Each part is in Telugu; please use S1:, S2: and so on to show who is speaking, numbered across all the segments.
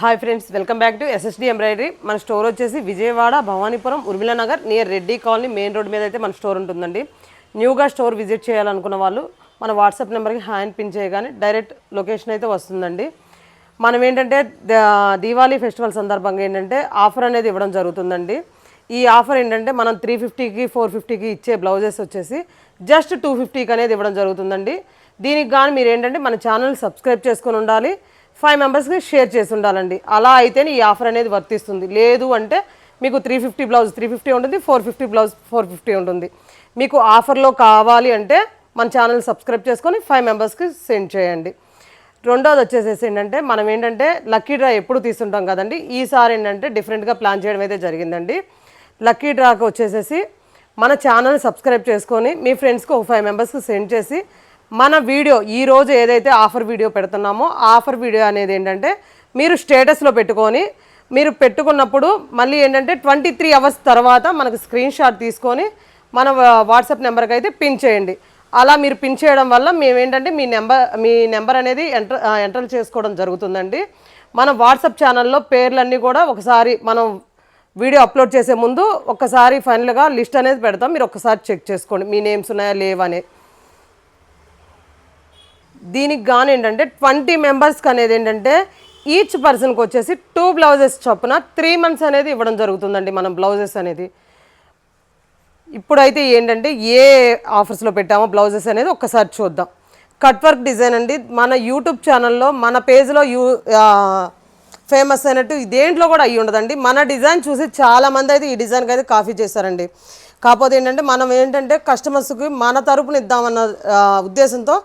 S1: Hi friends welcome back to SSD embroidery మన స్టోర్ వచ్చేసి Vijayawada Bhavanipuram Urmila Nagar near Reddy colony main road మీద అయితే మన స్టోర్ ఉంటుందండి. న్యూగా స్టోర్ విజిట్ చేయాలనుకున్న వాళ్ళు మన వాట్సాప్ నెంబర్కి హ్యాండ్ పిన్ చేయగానే డైరెక్ట్ లొకేషన్ అయితే వస్తుందండి. మనం ఏంటంటే దీవాళీ ఫెస్టివల్ సందర్భంగా ఏంటంటే ఆఫర్ అనేది ఇవ్వడం జరుగుతుందండి. ఈ ఆఫర్ ఏంటంటే మనం త్రీ ఫిఫ్టీకి ఫోర్ ఫిఫ్టీకి ఇచ్చే బ్లౌజెస్ వచ్చేసి జస్ట్ టూ ఫిఫ్టీకి అనేది ఇవ్వడం జరుగుతుందండి. దీనికి కానీ మీరు ఏంటంటే మన ఛానల్ సబ్స్క్రైబ్ చేసుకొని ఉండాలి. ఫైవ్ మెంబర్స్కి షేర్ చేసి ఉండాలండి. అలా అయితేనే ఈ ఆఫర్ అనేది వర్తిస్తుంది. లేదు అంటే మీకు three fifty blouse three fifty ఉంటుంది four fifty blouse four fifty ఉంటుంది. మీకు ఆఫర్లో కావాలి అంటే మన ఛానల్ సబ్స్క్రైబ్ చేసుకొని ఫైవ్ మెంబర్స్కి సెండ్ చేయండి. రెండోది వచ్చేసేసి ఏంటంటే మనం ఏంటంటే లక్కీ డ్రా ఎప్పుడు తీసుంటాం కదండి. ఈసారి ఏంటంటే డిఫరెంట్గా ప్లాన్ చేయడం అయితే జరిగిందండి. లక్కీ డ్రాకి వచ్చేసేసి మన ఛానల్ సబ్స్క్రైబ్ చేసుకొని మీ ఫ్రెండ్స్కి ఒక ఫైవ్ మెంబర్స్కి సెండ్ చేసి మన వీడియో ఈరోజు ఏదైతే ఆఫర్ వీడియో పెడుతున్నామో ఆఫర్ వీడియో అనేది ఏంటంటే మీరు స్టేటస్లో పెట్టుకొని మీరు పెట్టుకున్నప్పుడు మళ్ళీ ఏంటంటే ట్వంటీ త్రీ అవర్స్ తర్వాత మనకు స్క్రీన్ షాట్ తీసుకొని మన వాట్సాప్ నెంబర్కి అయితే పిన్ చేయండి. అలా మీరు పిన్ చేయడం వల్ల మేము ఏంటంటే మీ నెంబర్ మీ నెంబర్ అనేది ఎంటర్ ఎంటర్ చేసుకోవడం జరుగుతుందండి. మన వాట్సాప్ ఛానల్లో పేర్లన్నీ కూడా ఒకసారి మనం వీడియో అప్లోడ్ చేసే ముందు ఒకసారి ఫైనల్గా లిస్ట్ అనేది పెడతాం. మీరు ఒక్కసారి చెక్ చేసుకోండి. మీ నేమ్స్ ఉన్నాయా లేవని దీనికి గాను ఏంటంటే ట్వంటీ మెంబర్స్కి అనేది ఏంటంటే ఈచ్ పర్సన్కి వచ్చేసి టూ బ్లౌజెస్ చొప్పున త్రీ మంత్స్ అనేది ఇవ్వడం జరుగుతుందండి మనం బ్లౌజెస్ అనేది. ఇప్పుడైతే ఏంటంటే ఏ ఆఫర్స్లో పెట్టామో బ్లౌజెస్ అనేది ఒక్కసారి చూద్దాం. కట్ వర్క్ డిజైన్ అండి. మన యూట్యూబ్ ఛానల్లో మన పేజ్లో యూ ఫేమస్ అయినట్టు దేంట్లో కూడా అయ్యి ఉండదండి. మన డిజైన్ చూసి చాలామంది అయితే ఈ డిజైన్కి అయితే కాఫీ చేశారండి. కాకపోతే ఏంటంటే మనం ఏంటంటే కస్టమర్స్కి మన తరపున ఇద్దామన్న ఉద్దేశంతో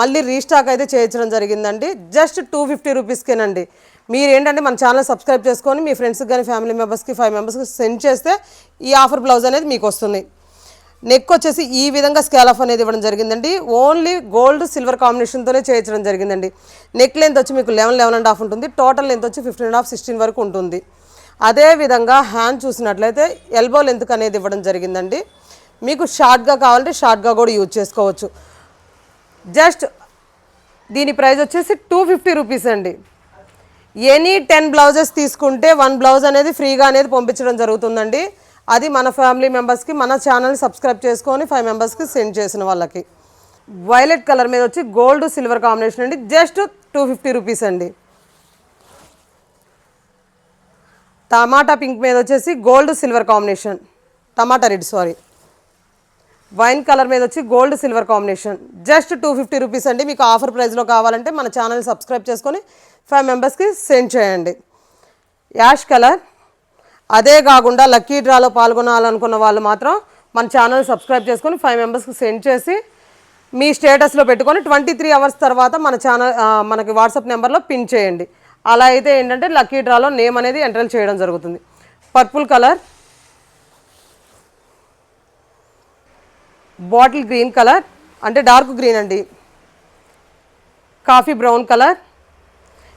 S1: మళ్ళీ రీస్టాక్ అయితే చేయించడం జరిగిందండి. జస్ట్ టూ ఫిఫ్టీ రూపీస్కేనండి. మీరు ఏంటంటే మన ఛానల్ సబ్స్క్రైబ్ చేసుకొని మీ ఫ్రెండ్స్కి కానీ ఫ్యామిలీ మెంబర్స్కి ఫైవ్ మెంబర్స్కి సెండ్ చేస్తే ఈ ఆఫర్ బ్లౌజ్ అనేది మీకు వస్తుంది నెక్ వచ్చేసి ఈ విధంగా స్కేల్ ఆఫ్ అనేది ఇవ్వడం జరిగిందండి. ఓన్లీ గోల్డ్ సిల్వర్ కాంబినేషన్తోనే చేయించడం జరిగిందండి. నెక్ లెంత్ వచ్చి మీకు లెవెన్ లెవెన్ అండ్ హాఫ్ ఉంటుంది. టోటల్ లెంత్ వచ్చి ఫిఫ్టీన్ అండ్ హాఫ్ సిక్స్టీన్ వరకు ఉంటుంది. అదే విధంగా హ్యాండ్ చూసినట్లయితే ఎల్బో లెంత్ అనేది ఇవ్వడం జరిగిందండి. మీకు షార్ట్గా కావాలంటే షార్ట్గా కూడా యూజ్ చేసుకోవచ్చు. జస్ట్ దీని ప్రైస్ వచ్చేసి టూ ఫిఫ్టీ రూపీస్ అండి. ఎనీ టెన్ బ్లౌజెస్ తీసుకుంటే వన్ బ్లౌజ్ అనేది ఫ్రీగా అనేది పంపించడం జరుగుతుందండి. అది మన ఫ్యామిలీ మెంబర్స్కి మన ఛానల్ సబ్స్క్రైబ్ చేసుకొని ఫైవ్ మెంబర్స్కి సెండ్ చేసిన వాళ్ళకి. వైలెట్ కలర్ మీద వచ్చి గోల్డ్ సిల్వర్ కాంబినేషన్ అండి. జస్ట్ టూ ఫిఫ్టీ రూపీస్ అండి. టమాటా పింక్ మీద వచ్చేసి గోల్డ్ సిల్వర్ కాంబినేషన్ టమాటా రెడ్ సారీ వైన్ కలర్ మీద వచ్చి gold silver combination. Just two fifty rupees అండి. మీకు ఆఫర్ ప్రైస్లో కావాలంటే మన ఛానల్ సబ్స్క్రైబ్ చేసుకొని ఫైవ్ మెంబర్స్కి సెండ్ చేయండి. Ash colour. అదే కాకుండా లక్కీ డ్రాలో పాల్గొనాలనుకున్న వాళ్ళు మాత్రం మన ఛానల్ సబ్స్క్రైబ్ చేసుకొని ఫైవ్ మెంబర్స్కి సెండ్ చేసి మీ స్టేటస్లో పెట్టుకొని ట్వంటీ త్రీ అవర్స్ తర్వాత మన ఛానల్ మనకి వాట్సాప్ నెంబర్లో పిన్ చేయండి. అలా అయితే ఏంటంటే లక్కీ డ్రాలో నేమ్ అనేది ఎంటర్ చేయడం జరుగుతుంది. Purple colour. Bottle green colour అంటే డార్క్ గ్రీన్ అండి. Coffee brown colour.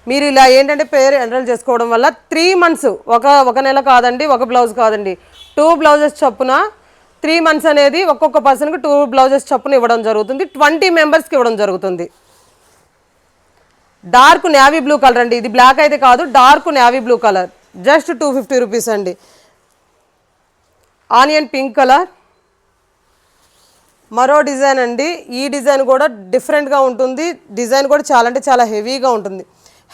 S1: మీరు ఇలా ఏంటంటే పేరు ఎన్రోల్ చేసుకోవడం వల్ల త్రీ మంత్స్ ఒక ఒక నెల కాదండి ఒక బ్లౌజ్ కాదండి. టూ బ్లౌజెస్ చొప్పున త్రీ మంత్స్ అనేది ఒక్కొక్క పర్సన్కి టూ బ్లౌజెస్ చొప్పున ఇవ్వడం జరుగుతుంది. ట్వంటీ మెంబర్స్కి ఇవ్వడం జరుగుతుంది. డార్క్ నేవీ బ్లూ కలర్ అండి. ఇది బ్లాక్ అయితే కాదు dark navy blue colour just two fifty rupees అండి. ఆనియన్ పింక్ కలర్ మరో డిజైన్ అండి. ఈ డిజైన్ కూడా డిఫరెంట్గా ఉంటుంది. డిజైన్ కూడా చాలా అంటే చాలా హెవీగా ఉంటుంది.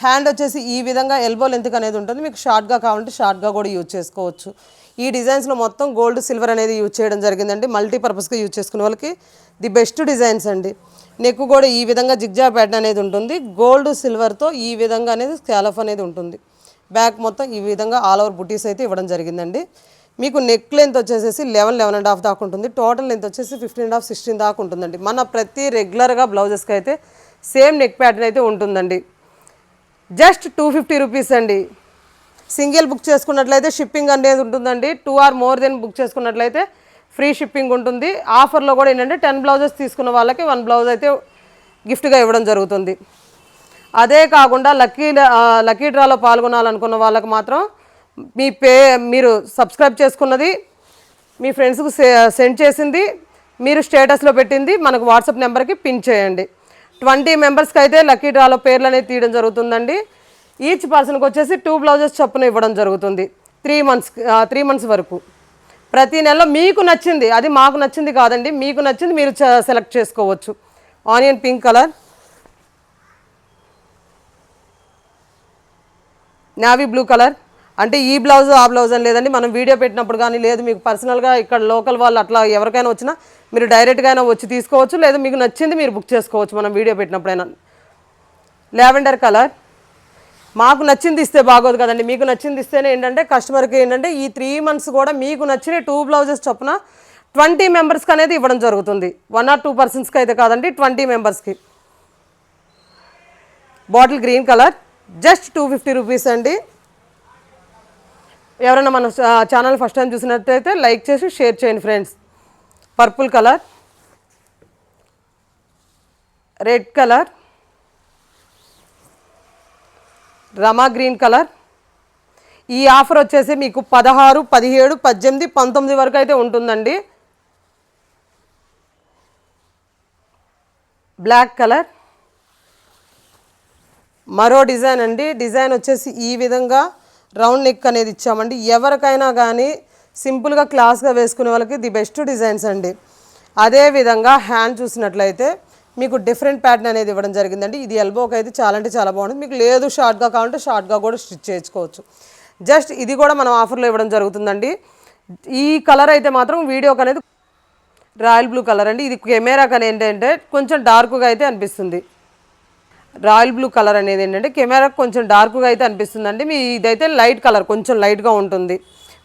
S1: హ్యాండ్ వచ్చేసి ఈ విధంగా ఎల్బో లెంత్ అనేది ఉంటుంది. మీకు షార్ట్గా కావాలంటే షార్ట్గా కూడా యూజ్ చేసుకోవచ్చు. ఈ డిజైన్స్లో మొత్తం గోల్డ్ సిల్వర్ అనేది యూజ్ చేయడం జరిగిందండి. మల్టీపర్పస్గా యూజ్ చేసుకునే వాళ్ళకి ది బెస్ట్ డిజైన్స్ అండి. నెక్ కూడా ఈ విధంగా జిగ్జా ప్యాటర్న్ అనేది ఉంటుంది. గోల్డ్ సిల్వర్తో ఈ విధంగా అనేది స్కాలఫ్ అనేది ఉంటుంది. బ్యాక్ మొత్తం ఈ విధంగా ఆల్ ఓవర్ బుటీస్ అయితే ఇవ్వడం జరిగిందండి. మీకు నెక్ లెంత్ వచ్చేసి లెవెన్ లెవెన్ అండ్ హాఫ్ దాకా ఉంటుంది. టోటల్ లెంత్ వచ్చేసి ఫిఫ్టీన్ అండ్ హాఫ్ సిక్స్టీన్ దాకా ఉంటుందండి. మన ప్రతి రెగ్యులర్గా బ్లౌజెస్కి అయితే సేమ్ నెక్ ప్యాటర్న్ అయితే ఉంటుందండి. జస్ట్ టూ ఫిఫ్టీ రూపీస్ అండి. సింగిల్ బుక్ చేసుకున్నట్లయితే షిప్పింగ్ అనేది ఉంటుందండి. Two or more then book చేసుకున్నట్లయితే ఫ్రీ షిప్పింగ్ ఉంటుంది. ఆఫర్లో కూడా ఏంటంటే టెన్ బ్లౌజెస్ తీసుకున్న వాళ్ళకి వన్ బ్లౌజ్ అయితే గిఫ్ట్గా ఇవ్వడం జరుగుతుంది. అదే కాకుండా లక్కీ లక్కీ డ్రాలో పాల్గొనాలనుకున్న వాళ్ళకి మాత్రం మీ పే మీరు సబ్స్క్రైబ్ చేసుకున్నది మీ ఫ్రెండ్స్కు సెండ్ చేసింది మీరు స్టేటస్లో పెట్టింది మనకు వాట్సాప్ నెంబర్కి పిన్ చేయండి. ట్వంటీ మెంబర్స్కి అయితే లక్కీ డ్రాలో పేర్లు అనేది తీయడం జరుగుతుందండి. ఈచ్ పర్సన్కి వచ్చేసి టూ బ్లౌజెస్ చొప్పున ఇవ్వడం జరుగుతుంది. త్రీ మంత్స్ త్రీ మంత్స్ వరకు. ప్రతి నెలలో మీకు నచ్చింది అది మాకు నచ్చింది కాదండి మీకు నచ్చింది మీరు సెలెక్ట్ చేసుకోవచ్చు. Onion pink colour. Navy blue colour. అంటే ఈ బ్లౌజ్ ఆ బ్లౌజ్ అని లేదండి. మనం వీడియో పెట్టినప్పుడు కానీ లేదు మీకు పర్సనల్గా ఇక్కడ లోకల్ వాళ్ళు అట్లా ఎవరికైనా వచ్చినా మీరు డైరెక్ట్గా అయినా వచ్చి తీసుకోవచ్చు. లేదా మీకు నచ్చింది మీరు బుక్ చేసుకోవచ్చు మనం వీడియో పెట్టినప్పుడైనా. లావెండర్ కలర్ మాకు నచ్చింది ఇస్తే బాగోదు కదండి. మీకు నచ్చింది ఇస్తేనే ఏంటంటే కస్టమర్కి ఏంటంటే ఈ త్రీ మంత్స్ కూడా మీకు నచ్చిన టూ బ్లౌజెస్ చొప్పున ట్వంటీ మెంబర్స్కి అనేది ఇవ్వడం జరుగుతుంది. వన్ ఆర్ టూ పర్సన్స్కి అయితే కాదండి ట్వంటీ మెంబర్స్కి bottle green colour just two fifty rupees అండి. ఎవరైనా మన ఛానల్ ఫస్ట్ టైం చూసినట్టయితే లైక్ చేసి షేర్ చేయండి friends. Purple colour red colour Rama green colour. ఈ ఆఫర్ వచ్చేసి మీకు పదహారు పదిహేడు పద్దెనిమిది పంతొమ్మిది వరకు అయితే ఉంటుందండి. Black colour. మరో డిజైన్ అండి. డిజైన్ వచ్చేసి ఈ విధంగా రౌండ్ నెక్ అనేది ఇచ్చామండి. ఎవరికైనా కానీ సింపుల్గా క్లాస్గా వేసుకునే వాళ్ళకి ది బెస్ట్ డిజైన్స్ అండి. అదే విధంగా హ్యాండ్ చూసినట్లయితే మీకు డిఫరెంట్ ప్యాటర్న్ అనేది ఇవ్వడం జరిగిందండి. ఇది ఎల్బోకి అయితే చాలా అంటే చాలా బాగుంటుంది మీకు లేదు షార్ట్గా కావాలంటే షార్ట్గా కూడా స్టిచ్ చేసుకోవచ్చు జస్ట్ ఇది కూడా మనం ఆఫర్లో ఇవ్వడం జరుగుతుందండి. ఈ కలర్ అయితే మాత్రం వీడియోకి అనేది రాయల్ బ్లూ కలర్ అండి. ఇది కెమెరాకి అనేది ఏంటంటే కొంచెం డార్క్గా అయితే అనిపిస్తుంది. రాయల్ బ్లూ కలర్ అనేది ఏంటంటే కెమెరా కొంచెం డార్క్గా అయితే అనిపిస్తుందండి. మీ ఇదైతే లైట్ కలర్ కొంచెం లైట్గా ఉంటుంది.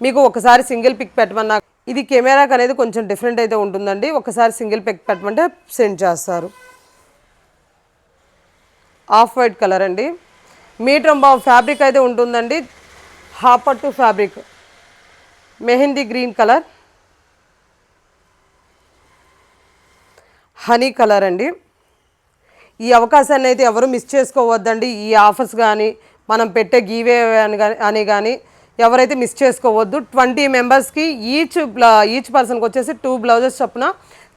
S1: మీకు ఒకసారి సింగిల్ పిక్ పెట్టమన్నా ఇది కెమెరాకి అనేది కొంచెం డిఫరెంట్ అయితే ఉంటుందండి. ఒకసారి సింగిల్ పిక్ పెట్టమంటే సెండ్ చేస్తారు. ఆఫ్ వైట్ కలర్ అండి. మీటర్ బాబు ఫ్యాబ్రిక్ అయితే ఉంటుందండి. హాపట్టు fabric. Mehndi green colour. Honey colour అండి. ఈ అవకాశాన్ని అయితే ఎవరు మిస్ చేసుకోవద్దండి. ఈ ఆఫర్స్ కానీ మనం పెట్టే గీవే అని కానీ అని కానీ ఎవరైతే మిస్ చేసుకోవద్దు. ట్వంటీ మెంబర్స్కి ఈచ్ ఈచ్ పర్సన్కి వచ్చేసి టూ బ్లౌజెస్ చొప్పున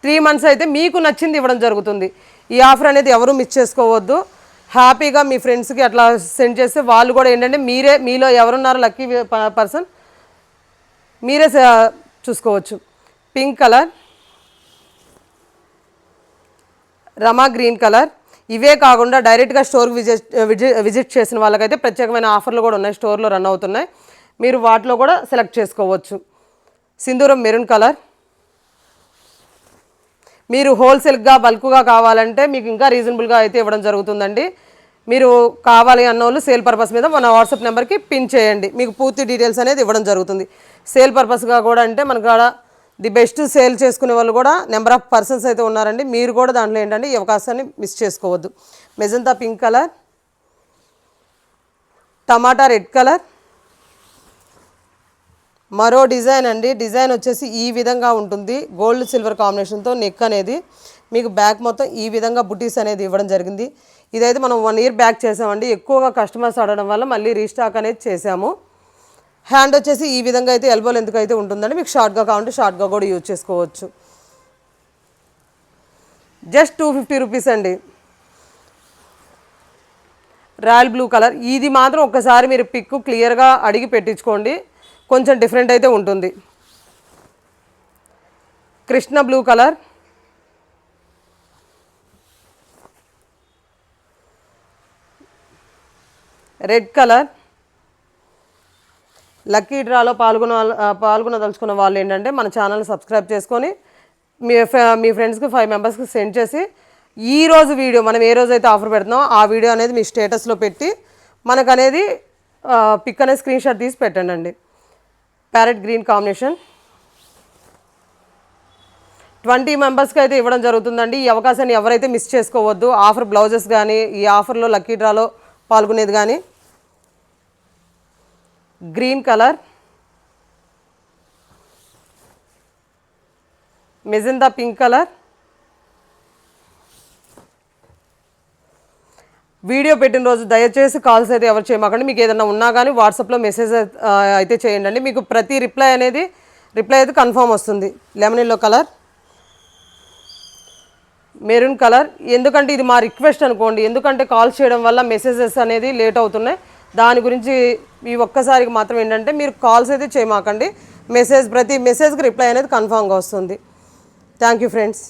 S1: త్రీ మంత్స్ అయితే మీకు నచ్చింది ఇవ్వడం జరుగుతుంది. ఈ ఆఫర్ అనేది ఎవరు మిస్ చేసుకోవద్దు. హ్యాపీగా మీ ఫ్రెండ్స్కి అట్లా సెండ్ చేస్తే వాళ్ళు కూడా ఏంటంటే మీరే మీలో ఎవరున్నారో లక్కీ పర్సన్ మీరే చూసుకోవచ్చు. Pink colour Rama green colour. ఇవే కాకుండా డైరెక్ట్గా స్టోర్కి విజిట్ విజి- విజిట్ చేసిన వాళ్ళకైతే ప్రత్యేకమైన ఆఫర్లు కూడా ఉన్నాయి. స్టోర్లో రన్ అవుతున్నాయి. మీరు వాటిలో కూడా సెలెక్ట్ చేసుకోవచ్చు. సింధూరం మెరూన్ కలర్. మీరు హోల్సేల్గా బల్క్గా కావాలంటే మీకు ఇంకా రీజనబుల్గా అయితే ఇవ్వడం జరుగుతుందండి. మీరు కావాలి అన్న వాళ్ళు సేల్ పర్పస్ మీద మన వాట్సాప్ నెంబర్కి పిన్ చేయండి. మీకు పూర్తి డీటెయిల్స్ అనేది ఇవ్వడం జరుగుతుంది. సేల్ పర్పస్గా కూడా అంటే మనకు ది బెస్ట్ సేల్ చేసుకునే వాళ్ళు కూడా నెంబర్ ఆఫ్ పర్సన్స్ అయితే ఉన్నారండి. మీరు కూడా దాంట్లో ఏంటంటే ఈ అవకాశాన్ని మిస్ చేసుకోవద్దు. మెజంతా పింక్ కలర్ టమాటా రెడ్ కలర్. మరో డిజైన్ అండి. డిజైన్ వచ్చేసి ఈ విధంగా ఉంటుంది. గోల్డ్ సిల్వర్ కాంబినేషన్తో నెక్ అనేది. మీకు బ్యాక్ మొత్తం ఈ విధంగా బుటీస్ అనేది ఇవ్వడం జరిగింది. ఇదైతే మనం వన్ ఇయర్ బ్యాక్ చేసామండి. ఎక్కువగా కస్టమర్స్ అడగడం వల్ల మళ్ళీ రీస్టాక్ అనేది చేసాము హ్యాండ్ వచ్చేసి ఈ విధంగా అయితే ఎల్బో లెంత్కి అయితే ఉంటుందండి. మీకు షార్ట్గా కావాలంటే షార్ట్గా కూడా యూజ్ చేసుకోవచ్చు. జస్ట్ టూ ఫిఫ్టీ రూపీస్ అండి. రాయల్ బ్లూ కలర్ ఇది మాత్రం ఒక్కసారి మీరు పిక్ క్లియర్గా అడిగి పెట్టించుకోండి. కొంచెం డిఫరెంట్ అయితే ఉంటుంది. Krishna blue colour red colour lucky డ్రాలో పాల్గొన పాల్గొనదలుచుకున్న వాళ్ళు ఏంటంటే మన ఛానల్ సబ్స్క్రైబ్ చేసుకొని మీ మీ ఫ్రెండ్స్కి ఫైవ్ మెంబర్స్కి సెండ్ చేసి ఈ రోజు వీడియో మనం ఏ రోజు అయితే ఆఫర్ పెడుతున్నామో ఆ వీడియో అనేది మీ స్టేటస్లో పెట్టి మనకు అనేది పిక్ అనేది స్క్రీన్ షాట్ తీసి పెట్టండి అండి ప్యారెట్ గ్రీన్ కాంబినేషన్. ట్వంటీ మెంబర్స్కి అయితే ఇవ్వడం జరుగుతుందండి. ఈ అవకాశాన్ని ఎవరైతే మిస్ చేసుకోవద్దు ఆఫర్ బ్లౌజెస్ కానీ ఈ ఆఫర్లో లక్కీ డ్రాలో పాల్గొనేది కానీ green colour. Magenta pink colour. Video పెట్టిన రోజు దయచేసి కాల్స్ అయితే ఎవరు చేయమాకండి. మీకు ఏదైనా ఉన్నా కానీ వాట్సాప్లో మెసేజ్ అయితే చేయండి మీకు ప్రతి రిప్లై అనేది రిప్లై అయితే కన్ఫర్మ్ వస్తుంది. Lemon yellow colour. Maroon colour. ఎందుకంటే ఇది మా రిక్వెస్ట్ అనుకోండి. ఎందుకంటే కాల్ చేయడం వల్ల మెసేజెస్ అనేది లేట్ అవుతున్నాయి. దాని గురించి ఈ ఒక్కసారికి మాత్రం ఏంటంటే మీరు కాల్స్ అయితే చేయమాకండి. మెసేజ్ ప్రతి మెసేజ్కి రిప్లై అనేది కన్ఫామ్గా వస్తుంది. Thank you friends.